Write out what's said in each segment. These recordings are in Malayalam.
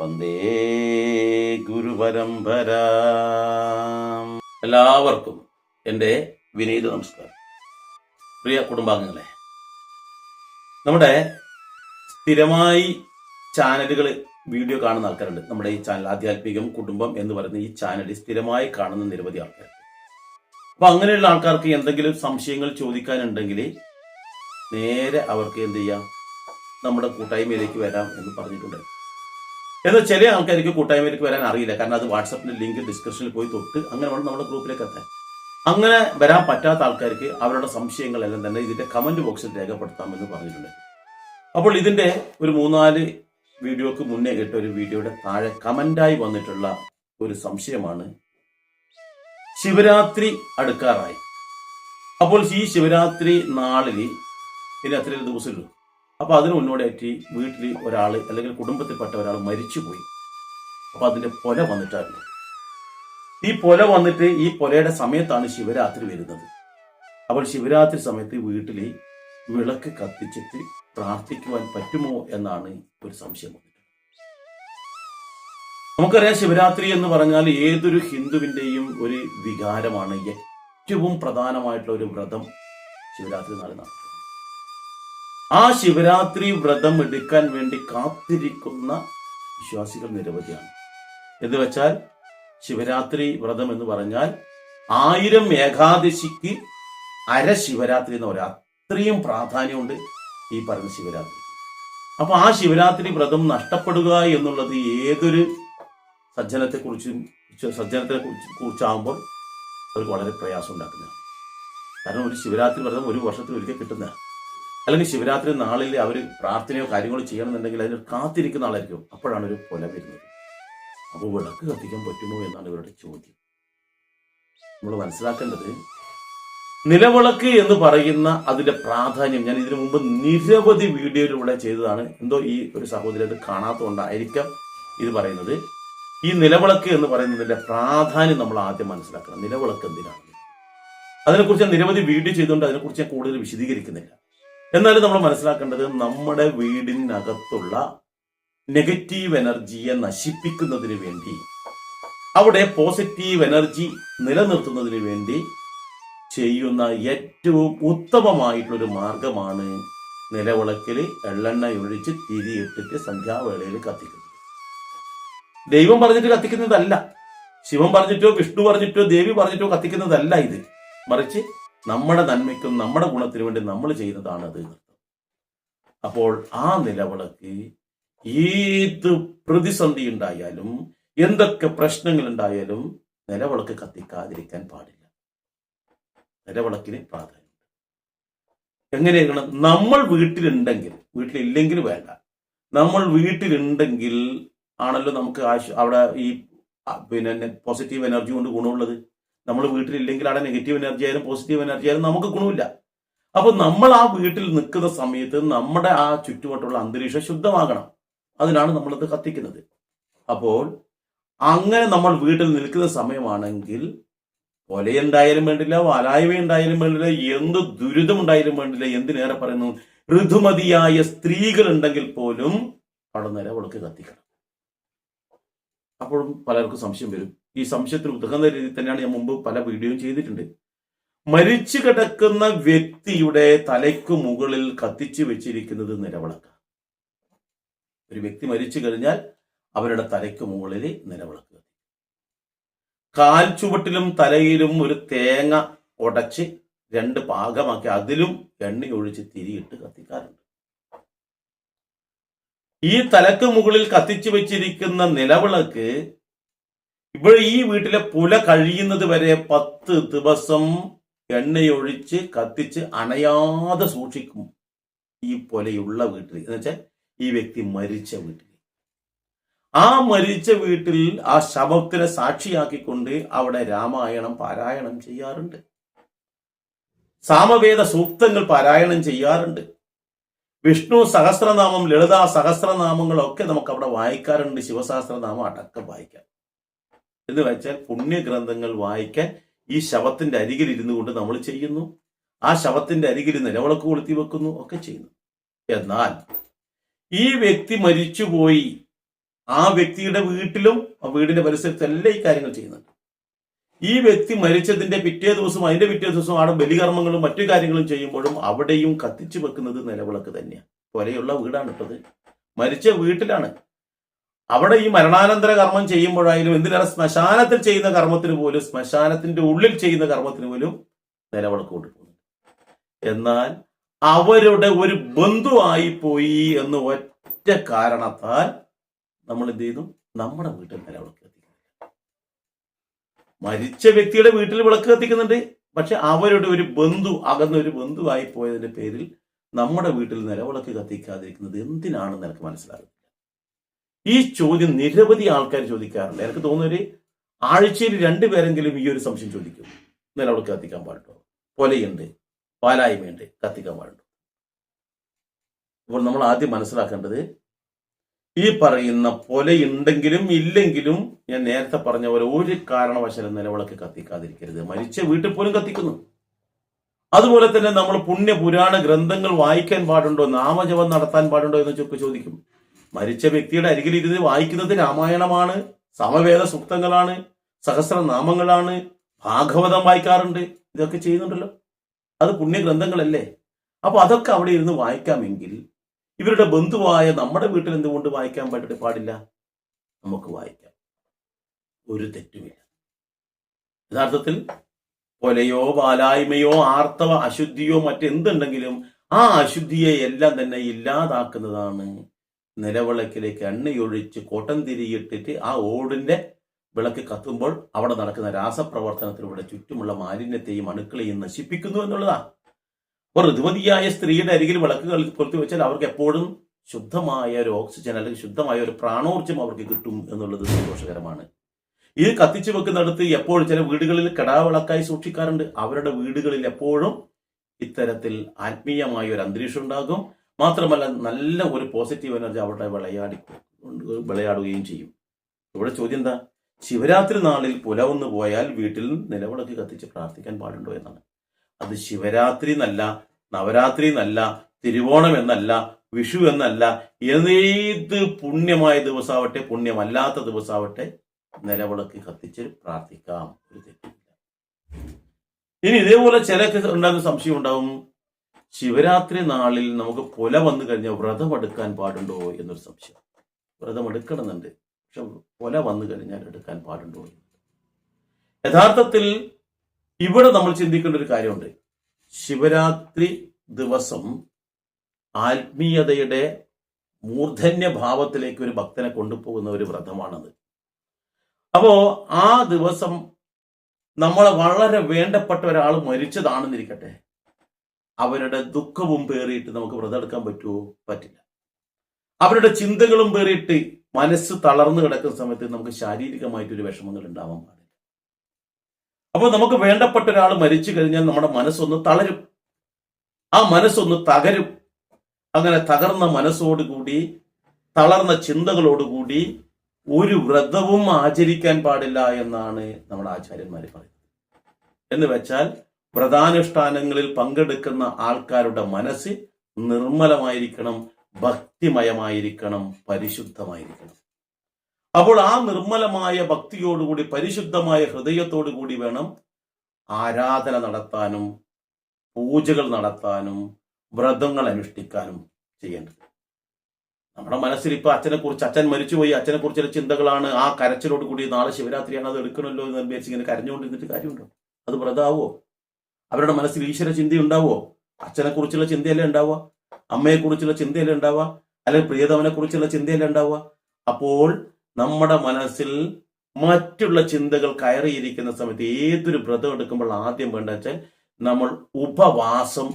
വന്ദേ ഗുരുപരമ്പര. എല്ലാവർക്കും എന്റെ വിനീത നമസ്കാരം. പ്രിയ കുടുംബാംഗങ്ങളെ നമ്മുടെ സ്ഥിരമായി ചാനലുകൾ വീഡിയോ കാണുന്ന ആൾക്കാരുണ്ട്. നമ്മുടെ ഈ ചാനൽ ആധ്യാത്മികം കുടുംബം എന്ന് പറയുന്ന ഈ ചാനൽ സ്ഥിരമായി കാണുന്ന നിരവധി ആൾക്കാർ അപ്പൊ അങ്ങനെയുള്ള ആൾക്കാർക്ക് എന്തെങ്കിലും സംശയങ്ങൾ ചോദിക്കാനുണ്ടെങ്കിൽ നേരെ അവർക്ക് എന്ത് ചെയ്യാം? നമ്മുടെ കൂട്ടായ്മയിലേക്ക് വരാം എന്ന് പറഞ്ഞിട്ടുണ്ട്. എന്നാൽ ചില ആൾക്കാർക്ക് കൂട്ടായ്മയിലേക്ക് വരാൻ അറിയില്ല. കാരണം അത് വാട്സപ്പിന്റെ ലിങ്ക് ഡിസ്ക്രിപ്ഷനിൽ പോയി തൊട്ട് അങ്ങനെ വേണം നമ്മുടെ ഗ്രൂപ്പിലേക്ക് എത്താൻ. അങ്ങനെ വരാൻ പറ്റാത്ത ആൾക്കാർക്ക് അവരുടെ സംശയങ്ങളെല്ലാം തന്നെ ഇതിന്റെ കമന്റ് ബോക്സിൽ രേഖപ്പെടുത്താമെന്ന് പറഞ്ഞിട്ടുണ്ട്. അപ്പോൾ ഇതിന്റെ ഒരു മൂന്നാൽ വീഡിയോക്ക് മുന്നേ കേട്ട ഒരു വീഡിയോയുടെ താഴെ കമന്റായി വന്നിട്ടുള്ള ഒരു സംശയമാണ്. ശിവരാത്രി അടുക്കാറായി. അപ്പോൾ ഈ ശിവരാത്രി നാളിൽ ഇനി അത്രയും ദിവസമുള്ളൂ അപ്പൊ അതിന് മുന്നോടിയായിട്ട് വീട്ടിൽ ഒരാൾ അല്ലെങ്കിൽ കുടുംബത്തിൽപ്പെട്ട ഒരാൾ മരിച്ചുപോയി. അപ്പൊ അതിന്റെ പൊല വന്നിട്ടായിരുന്നു ഈ പൊല വന്നിട്ട് ഈ പൊലയുടെ സമയത്താണ് ശിവരാത്രി വരുന്നത്. അപ്പോൾ ശിവരാത്രി സമയത്ത് വീട്ടിൽ വിളക്ക് കത്തിച്ചിട്ട് പ്രാർത്ഥിക്കുവാൻ പറ്റുമോ എന്നാണ് ഒരു സംശയം നമുക്കറിയാം ശിവരാത്രി എന്ന് പറഞ്ഞാൽ ഏതൊരു ഹിന്ദുവിന്റെയും ഒരു വികാരമാണ് ഏറ്റവും പ്രധാനമായിട്ടുള്ള ഒരു വ്രതം ശിവരാത്രി നാളെ നടത്തുന്നത് ആ ശിവരാത്രി വ്രതം എടുക്കാൻ വേണ്ടി കാത്തിരിക്കുന്ന വിശ്വാസികൾ നിരവധിയാണ്. എന്ന് വെച്ചാൽ ശിവരാത്രി വ്രതം എന്ന് പറഞ്ഞാൽ ആയിരം ഏകാദശിക്ക് അര ശിവരാത്രി എന്ന് പറയാം. അത്രയും പ്രാധാന്യമുണ്ട് ഈ പറഞ്ഞ ശിവരാത്രി. അപ്പൊ ആ ശിവരാത്രി വ്രതം നഷ്ടപ്പെടുക എന്നുള്ളത് ഏതൊരു സജ്ജനത്തെ കുറിച്ചും സജ്ജനത്തെ കുറിച്ച് കുറിച്ചാകുമ്പോൾ അവർക്ക് വളരെ പ്രയാസം ഉണ്ടാക്കുന്നതാണ്. കാരണം ഒരു ശിവരാത്രി വ്രതം ഒരു വർഷത്തിൽ ഒരിക്കൽ കിട്ടുന്ന അല്ലെങ്കിൽ ശിവരാത്രി നാളിൽ അവർ പ്രാർത്ഥനയോ കാര്യങ്ങളോ ചെയ്യണമെന്നുണ്ടെങ്കിൽ അതിന് കാത്തിരിക്കുന്ന ആളായിരിക്കും. അപ്പോഴാണ് ഒരു കൊല വരുന്നത്. അപ്പോൾ വിളക്ക് കത്തിക്കാൻ പറ്റുമോ എന്നാണ് ഇവരുടെ ചോദ്യം. നമ്മൾ മനസ്സിലാക്കേണ്ടത് നിലവിളക്ക് എന്ന് പറയുന്ന അതിന്റെ പ്രാധാന്യം ഞാൻ ഇതിനു മുമ്പ് നിരവധി വീഡിയോയിലൂടെ ചെയ്തതാണ്. എന്തോ ഈ ഒരു സഹോദരി അത് കാണാത്തതുകൊണ്ടായിരിക്കാം ഇത് പറയുന്നത്. ഈ നിലവിളക്ക് എന്ന് പറയുന്നതിന്റെ പ്രാധാന്യം നമ്മൾ ആദ്യം മനസ്സിലാക്കണം. നിലവിളക്ക് എന്തിനാണ് അതിനെക്കുറിച്ച് ഞാൻ നിരവധി വീഡിയോ ചെയ്തുകൊണ്ട് അതിനെക്കുറിച്ച് ഞാൻ കൂടുതൽ വിശദീകരിക്കുന്നില്ല. എന്നാലും നമ്മൾ മനസ്സിലാക്കേണ്ടത് നമ്മുടെ വീടിനകത്തുള്ള നെഗറ്റീവ് എനർജിയെ നശിപ്പിക്കുന്നതിന് വേണ്ടി അവിടെ പോസിറ്റീവ് എനർജി നിലനിർത്തുന്നതിന് വേണ്ടി ചെയ്യുന്ന ഏറ്റവും ഉത്തമമായിട്ടുള്ള ഒരു മാർഗമാണ് നിലവിളക്കിൽ എള്ളെണ്ണ ഒഴിച്ച് തിരിയിട്ടിട്ട് സന്ധ്യാവേളയിൽ കത്തിക്കുന്നത്. ദൈവം പറഞ്ഞിട്ട് കത്തിക്കുന്നതല്ല. ശിവൻ പറഞ്ഞിട്ടോ വിഷ്ണു പറഞ്ഞിട്ടോ ദേവി പറഞ്ഞിട്ടോ കത്തിക്കുന്നതല്ല ഇത്. മറിച്ച് നമ്മുടെ നന്മയ്ക്കും നമ്മുടെ ഗുണത്തിനു വേണ്ടി നമ്മൾ ചെയ്യുന്നതാണ് അത് അപ്പോൾ ആ നിലവിളക്ക് ഏത് പ്രതിസന്ധി ഉണ്ടായാലും എന്തൊക്കെ പ്രശ്നങ്ങൾ ഉണ്ടായാലും നിലവിളക്ക് കത്തിക്കാതിരിക്കാൻ പാടില്ല. നിലവിളക്കിന് പ്രാധാന്യം. എങ്ങനെയാണ്? നമ്മൾ വീട്ടിലുണ്ടെങ്കിൽ വീട്ടിലില്ലെങ്കിൽ വേണ്ട. നമ്മൾ വീട്ടിലുണ്ടെങ്കിൽ ആണല്ലോ നമുക്ക് അവിടെ ഈ പിന്നെ പോസിറ്റീവ് എനർജി കൊണ്ട് ഗുണമുള്ളത്. നമ്മൾ വീട്ടിലില്ലെങ്കിൽ അവിടെ നെഗറ്റീവ് എനർജി ആയാലും പോസിറ്റീവ് എനർജി ആയാലും നമുക്ക് ഗുണമില്ല. അപ്പൊ നമ്മൾ ആ വീട്ടിൽ നിൽക്കുന്ന സമയത്ത് നമ്മുടെ ആ ചുറ്റുവട്ടമുള്ള അന്തരീക്ഷം ശുദ്ധമാകണം. അതിനാണ് നമ്മളത് കത്തിക്കുന്നത്. അപ്പോൾ അങ്ങനെ നമ്മൾ വീട്ടിൽ നിൽക്കുന്ന സമയമാണെങ്കിൽ കൊലയുണ്ടായാലും വേണ്ടില്ല വലായ്മ ഉണ്ടായാലും വേണ്ടില്ല എന്ത് ദുരിതം ഉണ്ടായാലും വേണ്ടില്ല എന്തിനേറെ പറയുന്നു? ഋതുമതിയായ സ്ത്രീകൾ ഉണ്ടെങ്കിൽ പോലും അവിടെ നേരെ അവൾക്ക് കത്തിക്കണം. അപ്പോഴും പലർക്കും സംശയം വരും. ഈ സംശയത്തിന് ഉതകുന്ന രീതിയിൽ തന്നെയാണ് ഞാൻ മുമ്പ് പല വീഡിയോയും ചെയ്തിട്ടുണ്ട്. മരിച്ചു കിടക്കുന്ന വ്യക്തിയുടെ തലയ്ക്ക് മുകളിൽ കത്തിച്ചു വെച്ചിരിക്കുന്നത് നിലവിളക്ക ഒരു വ്യക്തി മരിച്ചു കഴിഞ്ഞാൽ അവരുടെ തലയ്ക്ക് മുകളിൽ നിലവിളക്ക് കാൽ ചുവട്ടിലും തലയിലും ഒരു തേങ്ങ ഉടച്ച് രണ്ട് പാകമാക്കി അതിലും എണ്ണി ഒഴിച്ച് തിരിയിട്ട് കത്തിക്കാറുണ്ട്. ഈ തലക്ക് മുകളിൽ കത്തിച്ചു വെച്ചിരിക്കുന്ന നിലവിളക്ക് ഇവിടെ ഈ വീട്ടിലെ പുല കഴിയുന്നത് വരെ പത്ത് ദിവസം എണ്ണയൊഴിച്ച് കത്തിച്ച് അണയാതെ സൂക്ഷിക്കും ഈ പുലയുള്ള വീട്ടിൽ. എന്ന് വെച്ചാൽ ഈ വ്യക്തി മരിച്ച വീട്ടിൽ. ആ മരിച്ച വീട്ടിൽ ആ ശവത്തിനെ സാക്ഷിയാക്കിക്കൊണ്ട് അവിടെ രാമായണം പാരായണം ചെയ്യാറുണ്ട്. സാമവേദ സൂക്തങ്ങൾ പാരായണം ചെയ്യാറുണ്ട്. വിഷ്ണു സഹസ്രനാമം ലളിത സഹസ്രനാമങ്ങളൊക്കെ നമുക്ക് അവിടെ വായിക്കാറുണ്ട്. ശിവസഹസ്രനാമം അടക്കം വായിക്കാം. എന്ന് വെച്ചാൽ പുണ്യഗ്രന്ഥങ്ങൾ വായിക്കാൻ ഈ ശവത്തിന്റെ അരികിൽ ഇരുന്നു കൊണ്ട് നമ്മൾ ചെയ്യുന്നു. ആ ശവത്തിന്റെ അരികിൽ നിലവിളക്ക് കൊളുത്തി വെക്കുന്നു ഒക്കെ ചെയ്യുന്നു. എന്നാൽ ഈ വ്യക്തി മരിച്ചുപോയി. ആ വ്യക്തിയുടെ വീട്ടിലും ആ വീടിന്റെ പരിസരത്തും എല്ലാം ഈ കാര്യങ്ങൾ ചെയ്യുന്നുണ്ട്. ഈ വ്യക്തി മരിച്ചതിന്റെ പിറ്റേ ദിവസം അതിന്റെ പിറ്റേ ദിവസം അവിടെ ബലികർമ്മങ്ങളും മറ്റു കാര്യങ്ങളും ചെയ്യുമ്പോഴും അവിടെയും കത്തിച്ചു വെക്കുന്നത് നിലവിളക്ക് തന്നെയാണ്. പോലെയുള്ള വീടാണ് ഇട്ടത് മരിച്ച വീട്ടിലാണ്. അവിടെ ഈ മരണാനന്തര കർമ്മം ചെയ്യുമ്പോഴായാലും എന്തിനേറെ ശ്മശാനത്തിൽ ചെയ്യുന്ന കർമ്മത്തിന് പോലും ശ്മശാനത്തിന്റെ ഉള്ളിൽ ചെയ്യുന്ന കർമ്മത്തിന് പോലും നിലവിളക്ക് കൊടുക്കുന്നു. എന്നാൽ അവരുടെ ഒരു ബന്ധുവായി പോയി എന്ന് ഒറ്റ കാരണത്താൽ നമ്മൾ എന്ത് ചെയ്യുന്നു? നമ്മുടെ വീട്ടിൽ നിലവിളക്ക് കത്തിക്കുന്നില്ല മരിച്ച വ്യക്തിയുടെ വീട്ടിൽ വിളക്ക് കത്തിക്കുന്നുണ്ട് പക്ഷെ അവരുടെ ഒരു ബന്ധു അകന്ന ഒരു ബന്ധുവായി പോയതിന്റെ പേരിൽ നമ്മുടെ വീട്ടിൽ നിലവിളക്ക് കത്തിക്കാതിരിക്കുന്നത് എന്തിനാണെന്ന് എനിക്ക് മനസ്സിലാകുന്നില്ല ഈ ചോദ്യം നിരവധി ആൾക്കാർ ചോദിക്കാറുണ്ട്. എനിക്ക് തോന്നുന്നൊരു ആഴ്ചയിൽ രണ്ടു പേരെങ്കിലും ഈ ഒരു സംശയം ചോദിക്കും. നിലവിളക്ക് കത്തിക്കാൻ പാടുണ്ടോ? കൊലയുണ്ട് പാലായ്മയുണ്ട് കത്തിക്കാൻ പാടുണ്ടോ? അപ്പോൾ നമ്മൾ ആദ്യം മനസ്സിലാക്കേണ്ടത് ഈ പറയുന്ന പൊലയുണ്ടെങ്കിലും ഇല്ലെങ്കിലും ഞാൻ നേരത്തെ പറഞ്ഞ പോലെ ഒരു കാരണവശാലും നിലവിളക്ക് കത്തിക്കാതിരിക്കരുത്. മരിച്ച വീട്ടിൽ പോലും കത്തിക്കുന്നു. അതുപോലെ തന്നെ നമ്മൾ പുണ്യ പുരാണ ഗ്രന്ഥങ്ങൾ വായിക്കാൻ പാടുണ്ടോ? നാമജപം നടത്താൻ പാടുണ്ടോ എന്ന് ചോദിക്കും. മരിച്ച വ്യക്തിയുടെ അരികിൽ ഇരുന്ന് വായിക്കുന്നത് രാമായണമാണ് സമവേദ സൂക്തങ്ങളാണ് സഹസ്രനാമങ്ങളാണ് ഭാഗവതം വായിക്കാറുണ്ട് ഇതൊക്കെ ചെയ്യുന്നുണ്ടല്ലോ. അത് പുണ്യഗ്രന്ഥങ്ങളല്ലേ? അപ്പൊ അതൊക്കെ അവിടെ ഇരുന്ന് വായിക്കാമെങ്കിൽ ഇവരുടെ ബന്ധുവായ നമ്മുടെ വീട്ടിൽ എന്തുകൊണ്ട് വായിക്കാൻ പറ്റിട്ട് പാടില്ല? നമുക്ക് വായിക്കാം. ഒരു തെറ്റുമില്ല. യഥാർത്ഥത്തിൽ കൊലയോ ബാലായ്മയോ ആർത്തവ അശുദ്ധിയോ മറ്റെന്തുണ്ടെങ്കിലും ആ അശുദ്ധിയെ എല്ലാം തന്നെ ഇല്ലാതാക്കുന്നതാണ് നിലവിളക്കിലേക്ക് എണ്ണയൊഴിച്ച് കോട്ടം തിരിയിട്ടിട്ട് ആ ഓടിന്റെ വിളക്ക് കത്തുമ്പോൾ അവിടെ നടക്കുന്ന രാസപ്രവർത്തനത്തിലൂടെ ചുറ്റുമുള്ള മാലിന്യത്തെയും അണുക്കളെയും നശിപ്പിക്കുന്നു എന്നുള്ളതാ. ഒരു ഋതുമതിയായ സ്ത്രീയുടെ അരികിൽ വിളക്കുകൾ കൊളുത്തി വെച്ചാൽ അവർക്ക് എപ്പോഴും ശുദ്ധമായ ഒരു ഓക്സിജൻ അല്ലെങ്കിൽ ശുദ്ധമായ ഒരു പ്രാണോർജം അവർക്ക് കിട്ടും എന്നുള്ളത് സന്തോഷകരമാണ്. ഇത് കത്തിച്ചു വെക്കുന്നിടത്ത് എപ്പോഴും ചില വീടുകളിൽ കടാവിളക്കായി സൂക്ഷിക്കാറുണ്ട്. അവരുടെ വീടുകളിൽ എപ്പോഴും ഇത്തരത്തിൽ ആത്മീയമായ ഒരു അന്തരീക്ഷം ഉണ്ടാകും. മാത്രമല്ല നല്ല ഒരു പോസിറ്റീവ് എനർജി അവിടെ വിളയാടി വിളയാടുകയും ചെയ്യും. ഇവിടെ ചോദ്യം എന്താ? ശിവരാത്രി നാളിൽ പുലവന്ന് പോയാൽ വീട്ടിൽ നിലവിളക്ക് കത്തിച്ച് പ്രാർത്ഥിക്കാൻ പാടുണ്ടോ എന്നാണ്. അത് ശിവരാത്രി എന്നല്ല നവരാത്രി എന്നല്ല തിരുവോണം എന്നല്ല വിഷു എന്നല്ല ഏത് പുണ്യമായ ദിവസമാവട്ടെ പുണ്യമല്ലാത്ത ദിവസമാവട്ടെ നിലവിളക്ക് കത്തിച്ച് പ്രാർത്ഥിക്കാം. ഒരു തെറ്റില്ല ഇനി ഇതേപോലെ ചിലക്ക് ഉണ്ടാകുന്ന സംശയം ഉണ്ടാവും. ശിവരാത്രി നാളിൽ നമുക്ക് പുല വന്നു കഴിഞ്ഞാൽ വ്രതം എടുക്കാൻ പാടുണ്ടോ എന്നൊരു സംശയം. വ്രതം എടുക്കണമെന്നുണ്ട്. പക്ഷെ പുല വന്നു കഴിഞ്ഞാൽ എടുക്കാൻ പാടുണ്ടോ യഥാർത്ഥത്തിൽ ഇവിടെ നമ്മൾ ചിന്തിക്കേണ്ട ഒരു കാര്യമുണ്ട്. ശിവരാത്രി ദിവസം ആത്മീയതയുടെ മൂർധന്യ ഭാവത്തിലേക്ക് ഒരു ഭക്തനെ കൊണ്ടുപോകുന്ന ഒരു വ്രതമാണത്. അപ്പോ ആ ദിവസം നമ്മളെ വളരെ വേണ്ടപ്പെട്ട ഒരാൾ മരിച്ചതാണെന്നിരിക്കട്ടെ. അവരുടെ ദുഃഖവും പേറിയിട്ട് നമുക്ക് വ്രതെടുക്കാൻ പറ്റുമോ പറ്റില്ല. അവരുടെ ചിന്തകളും പേറിയിട്ട് മനസ്സ് തളർന്നു കിടക്കുന്ന സമയത്ത് നമുക്ക് ശാരീരികമായിട്ടൊരു വിഷമങ്ങൾ ഉണ്ടാവാൻ പാടില്ല. അപ്പോൾ നമുക്ക് വേണ്ടപ്പെട്ട ഒരാൾ മരിച്ചു കഴിഞ്ഞാൽ നമ്മുടെ മനസ്സൊന്ന് തളരും. ആ മനസ്സൊന്ന് തകരും. അങ്ങനെ തകർന്ന മനസ്സോടുകൂടി തളർന്ന ചിന്തകളോടുകൂടി ഒരു വ്രതവും ആചരിക്കാൻ പാടില്ല എന്നാണ് നമ്മുടെ ആചാര്യന്മാർ പറയുന്നത്. എന്ന് വെച്ചാൽ വ്രതാനുഷ്ഠാനങ്ങളിൽ പങ്കെടുക്കുന്ന ആൾക്കാരുടെ മനസ്സ് നിർമ്മലമായിരിക്കണം ഭക്തിമയമായിരിക്കണം പരിശുദ്ധമായിരിക്കണം. അപ്പോൾ ആ നിർമ്മലമായ ഭക്തിയോടുകൂടി പരിശുദ്ധമായ ഹൃദയത്തോടു കൂടി വേണം ആരാധന നടത്താനും പൂജകൾ നടത്താനും വ്രതങ്ങൾ അനുഷ്ഠിക്കാനും ചെയ്യേണ്ടത്. നമ്മുടെ മനസ്സിൽ ഇപ്പൊ അച്ഛനെ കുറിച്ച് അച്ഛൻ മരിച്ചുപോയി അച്ഛനെ കുറിച്ചുള്ള ചിന്തകളാണ് ആ കരച്ചിലോട് കൂടി നാളെ ശിവരാത്രിയാണ് അത് എടുക്കണമല്ലോ എന്ന് വിചാരിച്ച് ഇങ്ങനെ കരഞ്ഞുകൊണ്ടിരുന്നിട്ട് കാര്യമുണ്ടോ? അത് വ്രതാവോ? അവരുടെ മനസ്സിൽ ഈശ്വര ചിന്ത ഉണ്ടാവോ അച്ഛനെ കുറിച്ചുള്ള ചിന്തയല്ലേ ഉണ്ടാവുക? അമ്മയെ കുറിച്ചുള്ള ചിന്തയല്ലേ ഉണ്ടാവുക? അല്ലെങ്കിൽ പ്രിയതമനെ കുറിച്ചുള്ള ചിന്തയല്ലേ ഉണ്ടാവുക? അപ്പോൾ നമ്മുടെ മനസ്സിൽ മറ്റുള്ള ചിന്തകൾ കയറിയിരിക്കുന്ന സമയത്ത് ഏതൊരു വ്രതം എടുക്കുമ്പോൾ ആദ്യം വേണ്ട വെച്ചാൽ നമ്മൾ ഉപവാസം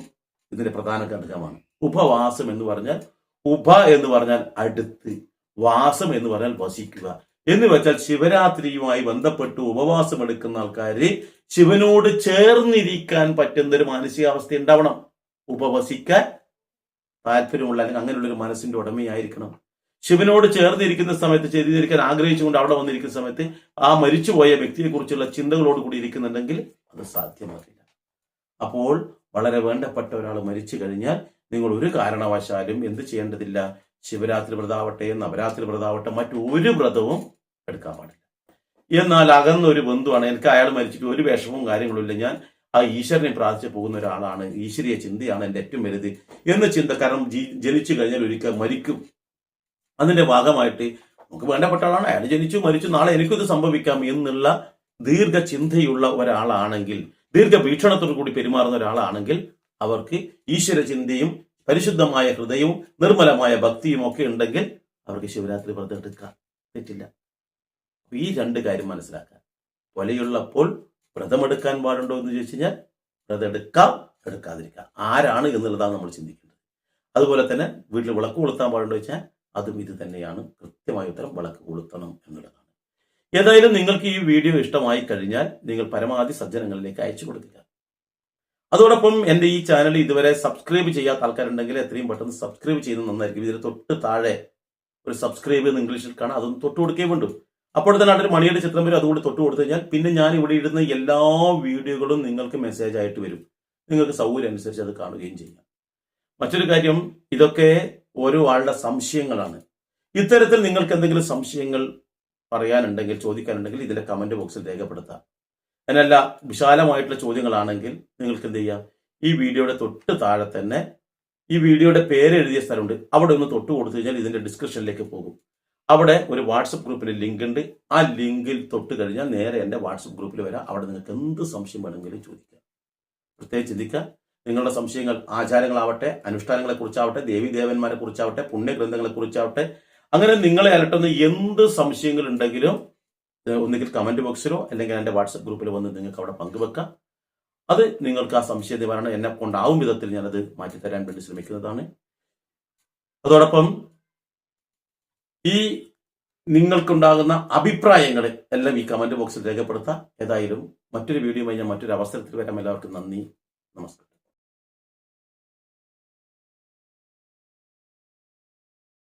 ഇതിന്റെ പ്രധാന ഘടകമാണ്. ഉപവാസം എന്ന് പറഞ്ഞാൽ ഉപ എന്ന് പറഞ്ഞാൽ അടുത്ത് വാസം എന്ന് പറഞ്ഞാൽ വസിക്കുക. എന്ന് വെച്ചാൽ ശിവരാത്രിയുമായി ബന്ധപ്പെട്ട് ഉപവാസം എടുക്കുന്ന ആൾക്കാര് ശിവനോട് ചേർന്നിരിക്കാൻ പറ്റുന്ന ഒരു മാനസികാവസ്ഥ ഉണ്ടാവണം. ഉപവസിക്കാൻ താല്പര്യമുള്ള അങ്ങനെയുള്ള ഒരു മനസ്സിന്റെ ഉടമയായിരിക്കണം. ശിവനോട് ചേർന്നിരിക്കുന്ന സമയത്ത് ചെയ്തിരിക്കാൻ ആഗ്രഹിച്ചുകൊണ്ട് അവിടെ വന്നിരിക്കുന്ന സമയത്ത് ആ മരിച്ചുപോയ വ്യക്തിയെ കുറിച്ചുള്ള ചിന്തകളോട് കൂടി ഇരിക്കുന്നുണ്ടെങ്കിൽ അത് സാധ്യമാകില്ല. അപ്പോൾ വളരെ വേണ്ടപ്പെട്ട ഒരാൾ മരിച്ചു കഴിഞ്ഞാൽ നിങ്ങൾ ഒരു കാരണവശാലും എന്ത് ചെയ്യേണ്ടതില്ല? ശിവരാത്രി വ്രതാവട്ടെ നവരാത്രി വ്രതാവട്ടെ മറ്റൊരു വ്രതവും എടുക്കാൻ പാടില്ല. എന്നാൽ അകന്ന ഒരു ബന്ധുവാണ് എനിക്ക് അയാൾ മരിച്ചിട്ട് ഒരു വിഷമവും കാര്യങ്ങളും ഇല്ല. ഞാൻ ആ ഈശ്വരനെ പ്രാർത്ഥിച്ചു പോകുന്ന ഒരാളാണ്. ഈശ്വരീയ ചിന്തയാണ് എന്റെ ഏറ്റവും വലുത് എന്ന ചിന്ത. കാരണം ജനിച്ചു കഴിഞ്ഞാൽ ഒരിക്കൽ മരിക്കും. അതിന്റെ ഭാഗമായിട്ട് നമുക്ക് വേണ്ടപ്പെട്ട ആളാണ്. അയാൾ ജനിച്ചു മരിച്ചു നാളെ എനിക്കിത് സംഭവിക്കാം എന്നുള്ള ദീർഘചിന്തയുള്ള ഒരാളാണെങ്കിൽ ദീർഘവീക്ഷണത്തോടു കൂടി പെരുമാറുന്ന ഒരാളാണെങ്കിൽ അവർക്ക് ഈശ്വര ചിന്തയും പരിശുദ്ധമായ ഹൃദയവും നിർമ്മലമായ ഭക്തിയും ഒക്കെ ഉണ്ടെങ്കിൽ അവർക്ക് ശിവരാത്രി വ്രതം എടുക്കാം തെറ്റില്ല ഈ രണ്ട് കാര്യം മനസ്സിലാക്കാൻ. കൊലയുള്ളപ്പോൾ വ്രതമെടുക്കാൻ പാടുണ്ടോ എന്ന് ചോദിച്ചു കഴിഞ്ഞാൽ വ്രതം എടുക്കാം എടുക്കാതിരിക്കാം. ആരാണ് എന്നുള്ളതാണ് നമ്മൾ ചിന്തിക്കുന്നത് അതുപോലെ തന്നെ വീട്ടിൽ വിളക്ക് കൊളുത്താൻ പാടുണ്ടോ വെച്ചാൽ അതും ഇത് തന്നെയാണ്. കൃത്യമായ ഉത്തരം വിളക്ക് കൊളുത്തണം എന്നുള്ളതാണ്. ഏതായാലും നിങ്ങൾക്ക് ഈ വീഡിയോ ഇഷ്ടമായി കഴിഞ്ഞാൽ നിങ്ങൾ പരമാവധി സജ്ജനങ്ങളിലേക്ക് അയച്ചു കൊടുക്കുക. അതോടൊപ്പം എന്റെ ഈ ചാനൽ ഇതുവരെ സബ്സ്ക്രൈബ് ചെയ്യാത്ത ആൾക്കാരുണ്ടെങ്കിൽ എത്രയും പെട്ടെന്ന് സബ്സ്ക്രൈബ് ചെയ്യുന്നത് നന്നായിരിക്കും. ഇതിന് തൊട്ട് താഴെ ഒരു സബ്സ്ക്രൈബ് എന്ന് ഇംഗ്ലീഷിൽ കാണാം. അതൊന്ന് തൊട്ട് കൊടുക്കേ വേണ്ടു അപ്പോൾ തന്നെ ഒരു മണിയുടെ ചിത്രം വരും അതുകൂടി തൊട്ട് കൊടുത്തു കഴിഞ്ഞാൽ പിന്നെ ഞാൻ ഇവിടെ ഇടുന്ന എല്ലാ വീഡിയോകളും നിങ്ങൾക്ക് മെസ്സേജ് ആയിട്ട് വരും. നിങ്ങൾക്ക് സൗകര്യം അനുസരിച്ച് അത് കാണുകയും ചെയ്യാം. മറ്റൊരു കാര്യം ഇതൊക്കെ ഓരോ ആളുടെ സംശയങ്ങളാണ്. ഇത്തരത്തിൽ നിങ്ങൾക്ക് എന്തെങ്കിലും സംശയങ്ങൾ പറയാനുണ്ടെങ്കിൽ ചോദിക്കാനുണ്ടെങ്കിൽ ഇതിന്റെ കമന്റ് ബോക്സിൽ രേഖപ്പെടുത്താം. അതിനല്ല വിശാലമായിട്ടുള്ള ചോദ്യങ്ങളാണെങ്കിൽ നിങ്ങൾക്ക് എന്ത് ചെയ്യാം? ഈ വീഡിയോയുടെ തൊട്ട് താഴെ തന്നെ ഈ വീഡിയോയുടെ പേര് എഴുതിയ സ്ഥലമുണ്ട്. അവിടെ ഒന്ന് തൊട്ട് കൊടുത്തു കഴിഞ്ഞാൽ ഇതിന്റെ ഡിസ്ക്രിപ്ഷനിലേക്ക് പോകും. അവിടെ ഒരു വാട്സപ്പ് ഗ്രൂപ്പിൽ ലിങ്ക് ഉണ്ട്. ആ ലിങ്കിൽ തൊട്ട് കഴിഞ്ഞാൽ നേരെ എന്റെ വാട്സപ്പ് ഗ്രൂപ്പിൽ വരാം. അവിടെ നിങ്ങൾക്ക് എന്ത് സംശയം വേണമെങ്കിലും ചോദിക്കാം. പ്രത്യേകിച്ച് ചിന്തിക്കുക. നിങ്ങളുടെ സംശയങ്ങൾ ആചാരങ്ങളാവട്ടെ അനുഷ്ഠാനങ്ങളെ കുറിച്ചാവട്ടെ ദേവി ദേവന്മാരെ കുറിച്ചാവട്ടെ പുണ്യഗ്രന്ഥങ്ങളെ കുറിച്ചാവട്ടെ അങ്ങനെ നിങ്ങളെ അലട്ടുന്ന എന്ത് സംശയങ്ങൾ ഉണ്ടെങ്കിലും ഒന്നുകിൽ കമന്റ് ബോക്സിലോ അല്ലെങ്കിൽ എന്റെ വാട്സപ്പ് ഗ്രൂപ്പിൽ വന്ന് നിങ്ങൾക്ക് അവിടെ പങ്കുവെക്കാം. അത് നിങ്ങൾക്ക് ആ സംശയ നിവാരണം എന്നെ കൊണ്ടാവും വിധത്തിൽ ഞാനത് മാറ്റിത്തരാൻ വേണ്ടി ശ്രമിക്കുന്നതാണ്. അതോടൊപ്പം ഈ നിങ്ങൾക്കുണ്ടാകുന്ന അഭിപ്രായങ്ങൾ എല്ലാം ഈ കമന്റ് ബോക്സിൽ രേഖപ്പെടുത്താം. ഏതായാലും മറ്റൊരു വീഡിയോയുമായി ഞാൻ മറ്റൊരു അവസരത്തിൽ വരാം. എല്ലാവർക്കും നന്ദി. നമസ്കാരം.